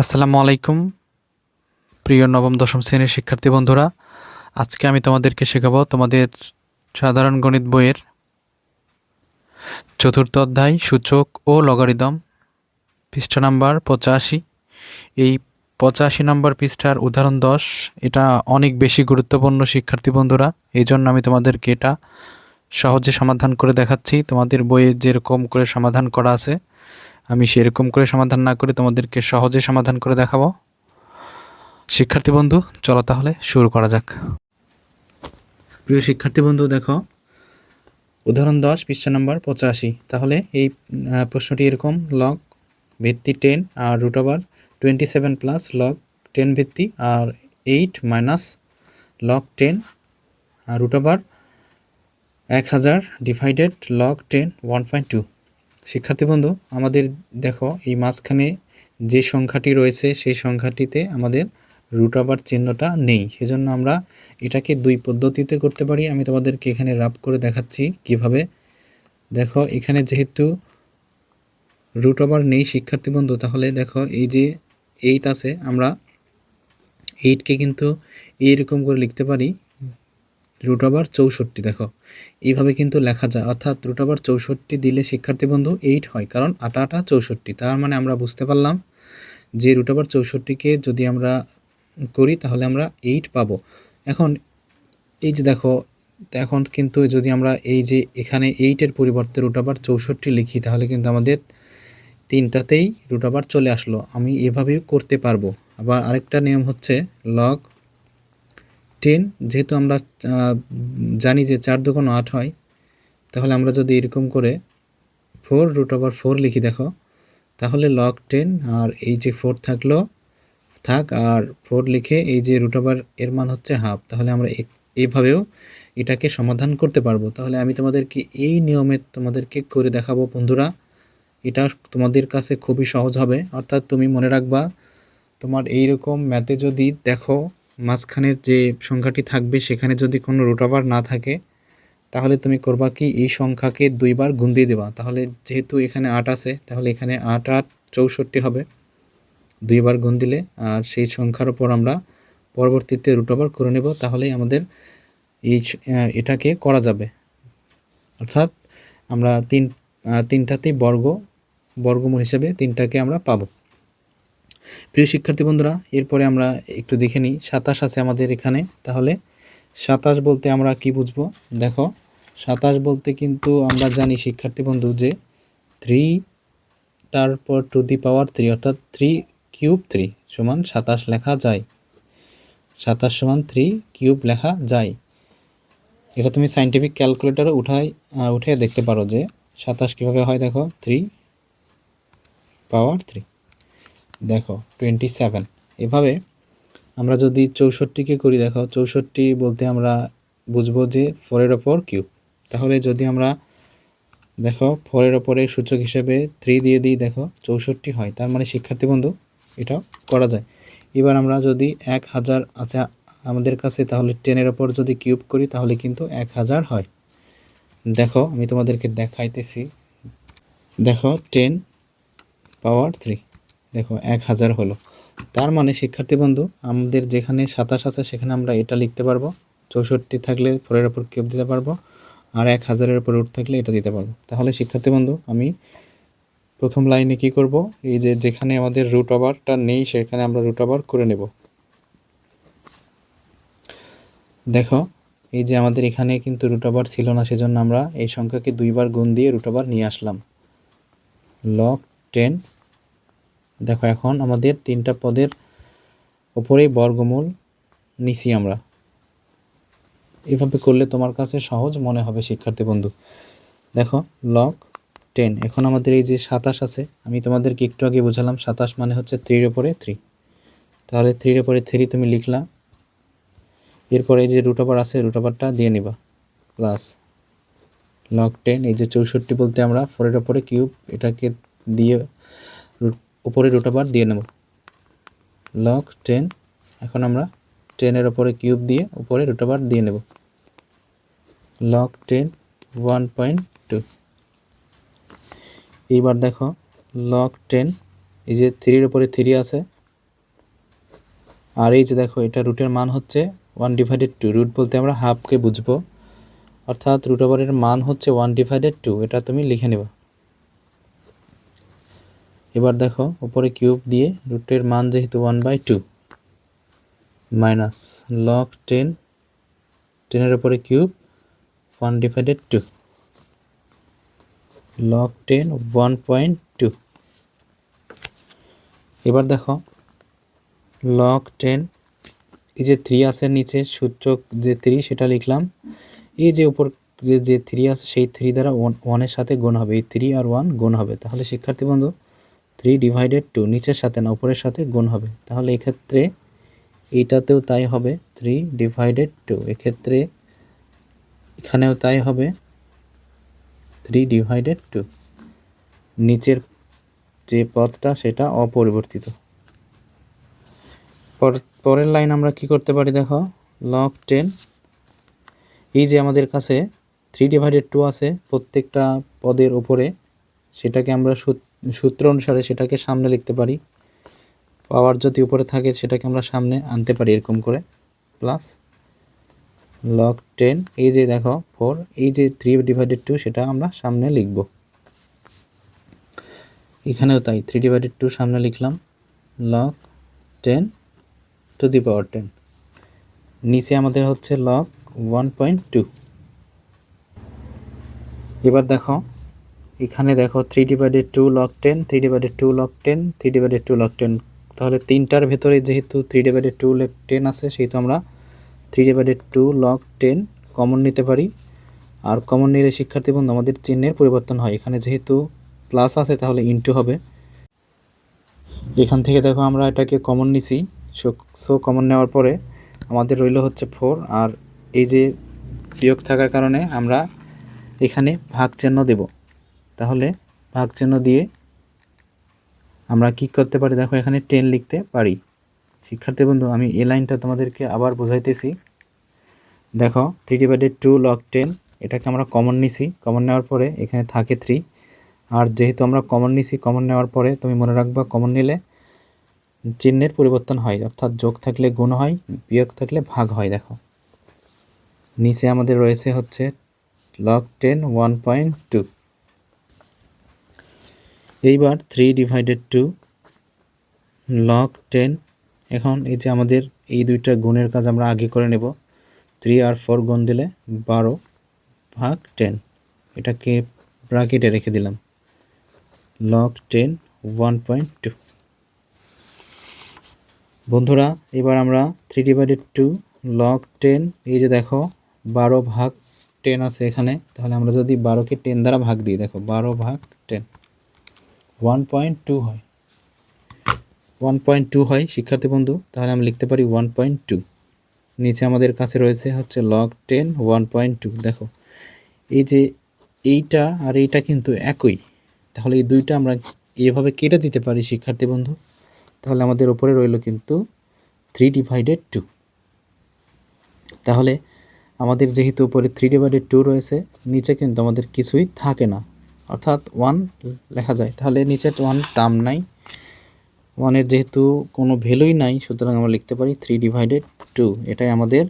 আসসালামু আলাইকুম, প্রিয় নবম, দশম শ্রেণির শিক্ষার্থী বন্ধুরা। আজকে আমি তোমাদেরকে শেখাবো তোমাদের সাধারণ গণিত বইয়ের চতুর্থ অধ্যায়, সূচক ও লগারিদম, পৃষ্ঠা নাম্বার পঁচাশি। এই পঁচাশি নম্বর পৃষ্ঠার উদাহরণ দশ, এটা অনেক বেশি গুরুত্বপূর্ণ শিক্ষার্থী বন্ধুরা। এই জন্য আমি তোমাদেরকে এটা সহজে সমাধান করে দেখাচ্ছি। তোমাদের বইয়ে যেরকম করে সমাধান করা আছে আমি সেরকম করে সমাধান না করে তোমাদেরকে সহজে সমাধান করে দেখাবো। শিক্ষার্থী বন্ধু, চলো তাহলে শুরু করা যাক। প্রিয় শিক্ষার্থী বন্ধু, দেখো, উদাহরণ দশ, পৃষ্ঠা নম্বর পঁচাশি। তাহলে এই প্রশ্নটি এরকম লগ ভিত্তি টেন আর root over twenty seven plus log ten ভিত্তি আর এইট মাইনাস লগ টেন আর রুট ওভার এক হাজার divided log ten one point two শিক্ষার্থী বন্ধু, আমাদের দেখো, এই মাঝখানে যে সংখ্যাটি রয়েছে, সেই সংখ্যাটিতে আমাদের রুট ওভার চিহ্নটা নেই। সেজন্য আমরা এটাকে দুই পদ্ধতিতে করতে পারি। আমি তোমাদেরকে এখানে রাব করে দেখাচ্ছি কীভাবে। দেখো, এখানে যেহেতু রুট ওভার নেই শিক্ষার্থী বন্ধু, তাহলে দেখো, এই যে এইট আছে, আমরা এইটকে কিন্তু এইরকম করে লিখতে পারি। রুট ওভার চৌষট্টি, দেখো। এইভাবে কিন্তু লেখা যায়। অর্থাৎ রুট ওভার চৌষট্টি দিলে শিক্ষার্থী বন্ধু এইট হয়, কারণ আটা আটা চৌষট্টি। তার মানে আমরা বুঝতে পারলাম যে রুট ওভার চৌষট্টিকে যদি আমরা করি, তাহলে আমরা এইট পাবো। এখন এই যে দেখো, এখন কিন্তু যদি আমরা এই যে এখানে এইটের পরিবর্তে রুট ওভার চৌষট্টি লিখি, তাহলে কিন্তু আমাদের তিনটাতেই রুট ওভার চলে আসলো। আমি এভাবেও করতে পারব। আবার আরেকটা নিয়ম হচ্ছে লগ টেন, যেহেতু আমরা জানি যে চার দুগুণ আট হয়, তাহলে আমরা যদি এরকম করে ফোর রুট ওভার ফোর লিখি, দেখো, তাহলে লগ টেন আর এই যে ফোর থাকল, থাক, আর ফোর লিখে এই যে রুট ওভার এর মান হচ্ছে হাফ তাহলে আমরা এইভাবেও এটাকে সমাধান করতে পারব। তাহলে আমি তোমাদেরকে এই নিয়মে তোমাদেরকে করে দেখাবো, বন্ধুরা। এটা তোমাদের কাছে খুবই সহজ হবে, অর্থাৎ তুমি মনে রাখবা, তোমার এই রকম ম্যাথে যদি দেখো মাঝখানের যে সংখ্যাটি থাকবে, সেখানে যদি কোনো রুট ওভার না থাকে, তাহলে তুমি করবা কি, এই সংখ্যাকে দুইবার গুণ দিয়ে দেবা। তাহলে যেহেতু এখানে আট আছে, তাহলে এখানে আট আট চৌষট্টি হবে। দুইবার গুণ দিলে, আর সেই সংখ্যার উপর আমরা পরবর্তীতে রুট ওভার করে নেব তাহলেই আমাদের এই এটাকে করা যাবে। অর্থাৎ আমরা তিন তিনটাতেই বর্গ, বর্গমূল হিসেবে তিনটাকে আমরা পাবো। প্রিয় শিক্ষার্থী বন্ধুরা, এরপরে আমরা একটু দেখে নিই। সাতাশ আছে আমাদের এখানে, তাহলে সাতাশ বলতে আমরা কি বুঝব? দেখো, সাতাশ বলতে কিন্তু আমরা জানি শিক্ষার্থী বন্ধু যে থ্রি তারপর টু দি পাওয়ার থ্রি অর্থাৎ থ্রি কিউব থ্রি সমান সাতাশ লেখা যায়। সাতাশ সমান থ্রি কিউব লেখা যায়। এটা তুমি সাইন্টিফিক ক্যালকুলেটারে উঠাই উঠে দেখতে পারো যে সাতাশ কীভাবে হয় দেখো? থ্রি পাওয়ার থ্রি দেখো টোয়েন্টি সেভেন এভাবে আমরা যদি চৌষট্টিকে করি, দেখো, চৌষট্টি বলতে আমরা বুঝব যে ফোরের ওপর কিউব তাহলে যদি আমরা, দেখো ফোরের ওপরে সূচক হিসেবে থ্রি দিয়ে দিই, দেখো, চৌষট্টি হয়। তার মানে শিক্ষার্থী বন্ধু এটা করা যায়। এবার আমরা যদি এক হাজার আচ্ছা আমাদের কাছে তাহলে টেনের ওপর যদি কিউব করি, তাহলে কিন্তু এক হাজার হয়। দেখো, আমি তোমাদেরকে দেখাইতেছি। দেখো টেন পাওয়ার থ্রি দেখো, এক হাজার হলো। তার মানে শিক্ষার্থী বন্ধু, আমাদের যেখানে সাতাশ আছে, সেখানে আমরা এটা লিখতে পারব। চৌষট্টি থাকলে ফোরের ওপর কিউব দিতে পারব, আর এক হাজারের উপর রুট থাকলে এটা দিতে পারব। তাহলে, শিক্ষার্থী বন্ধু, আমি প্রথম লাইনে কি করব? এই যে, যেখানে আমাদের রুট ওভারটা নেই, সেখানে আমরা রুট ওভার করে নেব। দেখো, এই যে আমাদের এখানে কিন্তু রুট ওভার ছিল না, সেজন্য আমরা এই সংখ্যাকে দুইবার গুণ দিয়ে রুট ওভার নিয়ে আসলাম। লগ টেন দেখো এখন আমাদের তিনটা পদের ওপরেই বর্গমূল নিছি আমরা। এভাবে করলে তোমার কাছে সহজ মনে হবে, শিক্ষার্থী বন্ধু। দেখো লগ টেন এখন আমাদের এই যে সাতাশ আছে, আমি তোমাদেরকে একটু আগে বোঝালাম, সাতাশ মানে হচ্ছে থ্রির ওপরে থ্রি। তাহলে থ্রির ওপরে থ্রি তুমি লিখলা। এরপরে এই যে রুট ওভার আছে রুট ওভারটা দিয়ে নিবা। প্লাস লগ টেন এই যে চৌষট্টি বলতে আমরা ফোরের ওপরে কিউব এটাকে দিয়ে রুট- উপরে রুট ওভার দিয়ে নেব। লগ টেন এখন আমরা টেনের ওপরে কিউব দিয়ে উপরে রুট ওভার দিয়ে নেব। Log ten one point two এইবার দেখো লগ টেন এই যে থ্রির উপরে থ্রি আছে, আর এই যে দেখো, এটা রুটের মান হচ্ছে ওয়ান ডিভাইডেড টু রুট বলতে আমরা হাফকে বুঝব, অর্থাৎ রুট মান হচ্ছে ওয়ান ডিভাইডেড টু এটা তুমি লিখে নেবা। এবার দেখো, উপরে কিউব দিয়ে রুটের মান যেহেতু one by two minus log ten টেনের উপরে cube one divided two log ten one point two এবার দেখো লক টেন এই যে থ্রি আছে নিচে, সূচক যে থ্রি সেটা লিখলাম। এই যে উপর যে থ্রি আছে, সেই থ্রি দ্বারা ওয়ানের সাথে গুণ হবে, এই থ্রি আর ওয়ান গুণ হবে। তাহলে শিক্ষার্থী বন্ধু থ্রি ডিভাইডেড টু নিচের সাথে না, উপরের সাথে গুণ হবে। তাহলে এক্ষেত্রে এইটাতেও তাই হবে থ্রি ডিভাইডেড টু এক্ষেত্রে এখানেও তাই হবে থ্রি ডিভাইডেড টু নিচের যে পথটা, সেটা অপরিবর্তিত। পর- পরের লাইন আমরা কি করতে পারি দেখো? লক টেন এই যে আমাদের কাছে থ্রি ডিভাইডেড টু আছে, প্রত্যেকটা পদের উপরে, সেটাকে আমরা সূত- সূত্র অনুসারে সেটাকে সামনে লিখতে পারি। পাওয়ার যদি উপরে থাকে সেটাকে আমরা সামনে আনতে পারি এরকম করে। প্লাস লক টেন এই যে দেখো ফোর এই যে থ্রি ডিভাইডেড টু সেটা আমরা সামনে লিখব। এখানেও তাই থ্রি ডিভাইডেড টু সামনে লিখলাম। Log ten to the power ten নিচে আমাদের হচ্ছে লক ওয়ান পয়েন্ট টু এবার দেখো এখানে দেখো three divided two log ten three divided two log ten three divided two log ten তাহলে তিনটার ভেতরে যেহেতু three divided two log ten আছে, সেহেতু আমরা three divided two log ten common নিতে পারি। আর কমন নিলে শিক্ষার্থী বন্ধু, আমাদের চিহ্নের পরিবর্তন হয়। এখানে যেহেতু প্লাস আছে, তাহলে ইনটু হবে। এখান থেকে দেখো আমরা এটাকে কমন নিছি। সো কমন নেওয়ার পরে আমাদের রইল হচ্ছে ফোর আর এই যে বিয়োগ থাকার কারণে আমরা এখানে ভাগ চিহ্ন দেব। তাহলে ভাগ চিহ্ন দিয়ে আমরা কি করতে পারি? দেখো, এখানে টেন লিখতে পারি। শিক্ষার্থী বন্ধু, আমি এই লাইনটা তোমাদেরকে আবার বোঝাইতেছি। দেখো three divided two log ten এটাকে আমরা কমন নিছি। কমন নেওয়ার পরে এখানে থাকে থ্রি আর যেহেতু আমরা কমন নিছি কমন নেওয়ার পরে তুমি মনে রাখবা কমন নিলে চিহ্নের পরিবর্তন হয়। অর্থাৎ যোগ থাকলে গুণ হয়, বিয়োগ থাকলে ভাগ হয়, দেখো। নিচে আমাদের রয়েছে হচ্ছে log ten one point two এইবার three divided two log ten এখন এই যে আমাদের এই দুইটা গুণের কাজ আমরা আগে করে নেব। থ্রি আর ফোর গুণ দিলে বারো ভাগ টেন এটাকে ব্রাকেটে রেখে দিলাম। Log ten one point two বন্ধুরা, এবার আমরা three divided two log ten এই যে দেখো, বারো ভাগ টেন আছে এখানে। তাহলে আমরা যদি বারোকে টেন দ্বারা ভাগ দিই, দেখো, বারো ভাগ টেন ওয়ান পয়েন্ট টু হয়। ওয়ান পয়েন্ট টু হয়, শিক্ষার্থী বন্ধু, তাহলে আমি লিখতে পারি ওয়ান পয়েন্ট টু নিচে আমাদের কাছে রয়েছে হচ্ছে log ten one point two দেখো, এই যে এইটা আর এইটা কিন্তু একই। তাহলে এই দুইটা আমরা এভাবে কেটে দিতে পারি, শিক্ষার্থী বন্ধু। তাহলে আমাদের ওপরে রইল কিন্তু থ্রি ডিভাইডেড টু তাহলে আমাদের যেহেতু উপরে থ্রি ডিভাইডেড টু রয়েছে, নিচে কিন্তু আমাদের কিছুই থাকে না। অর্থাৎ ওয়ান লেখা যায়। তাহলে নিচে ওয়ান টার্ম নাই। ওয়ানের যেহেতু কোনো ভ্যালুই নাই, সুতরাং আমরা লিখতে পারি থ্রি ডিভাইডেড টু এটাই আমাদের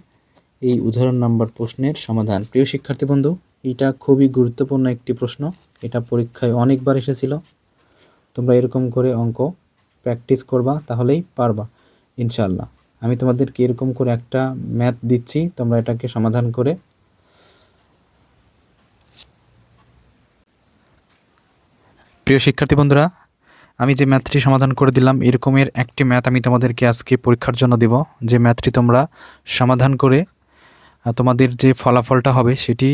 এই উদাহরণ নাম্বার প্রশ্নের সমাধান। প্রিয় শিক্ষার্থী বন্ধু, এটা খুবই গুরুত্বপূর্ণ একটি প্রশ্ন। এটা পরীক্ষায় অনেকবার এসেছিল। তোমরা এরকম করে অঙ্ক প্র্যাকটিস করবা, তাহলেই পারবা ইনশাল্লাহ আমি তোমাদেরকে এরকম করে একটা ম্যাথ দিচ্ছি। তোমরা এটাকে সমাধান করে প্রিয় শিক্ষার্থী বন্ধুরা, আমি যে ম্যাথটি সমাধান করে দিলাম, এরকমের একটি ম্যাথ আমি তোমাদেরকে আজকে পরীক্ষার জন্য দেব। যে ম্যাথটি তোমরা সমাধান করে তোমাদের যে ফলাফলটা হবে সেটি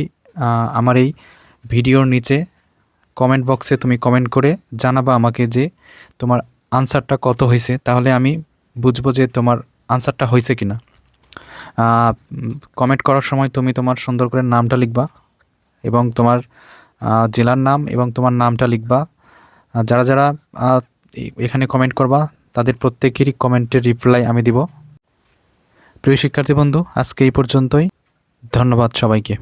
আমার এই ভিডিওর নিচে কমেন্ট বক্সে তুমি কমেন্ট করে জানাবা আমাকে যে তোমার আনসারটা কত হয়েছে, তাহলে আমি বুঝব যে তোমার আনসারটা হয়েছে কি না কমেন্ট করার সময় তুমি তোমার সুন্দর করে নামটা লিখবা এবং তোমার জেলার নাম এবং তোমার নামটা লিখবা। যারা যারা এখানে কমেন্ট করবা, তাদের প্রত্যেকেরই কমেন্টের রিপ্লাই আমি দিব। প্রিয় শিক্ষার্থী বন্ধু, আজকে এই পর্যন্তই। ধন্যবাদ সবাইকে।